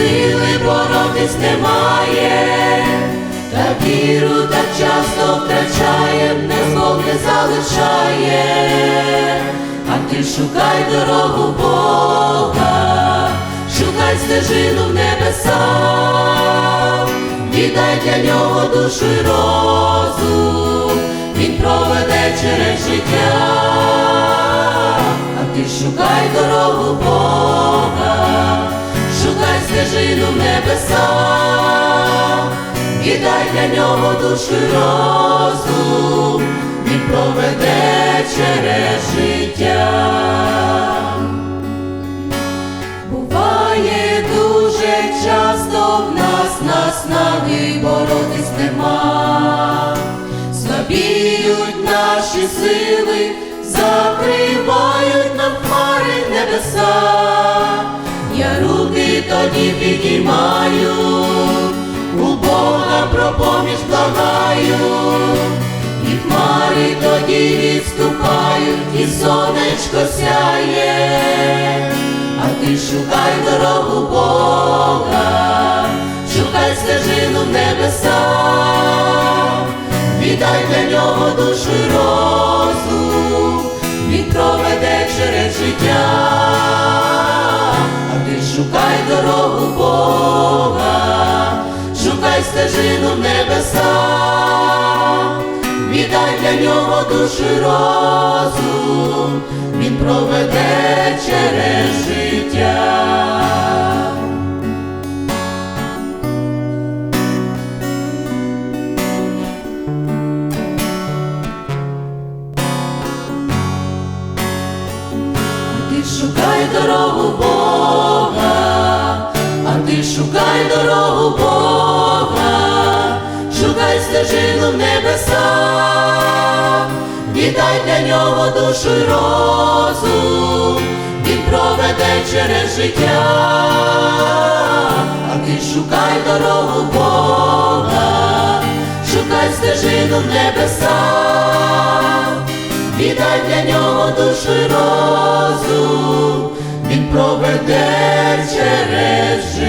сили боротись немає, та віру так часто втрачає, не Бог не залишає, а ти шукай дорогу Бога, шукай стежину в небеса, віддай для нього душу й розум, він проведе через життя, а ти шукай дорогу Бога, шукай в небеса, віддай для нього душу й розум, він проведе через життя. Буває дуже часто в нас наснаги боротись нема, слабіють наші сили, про поміч благаю, і хмари тоді відступають, і сонечко сяє. А ти шукай дорогу Бога, шукай стежину в небеса, віддай для нього душу й розум, він проведе через життя, для нього душу й розум, він проведе через життя. Ти шукай дорогу Бога, а ти шукай дорогу Бога, шукай стежину в небеса, віддай для нього душу й розум, він проведе через життя, а ти шукай дорогу Бога, шукай стежину в небеса, віддай для нього душу й розум, він проведе через життя.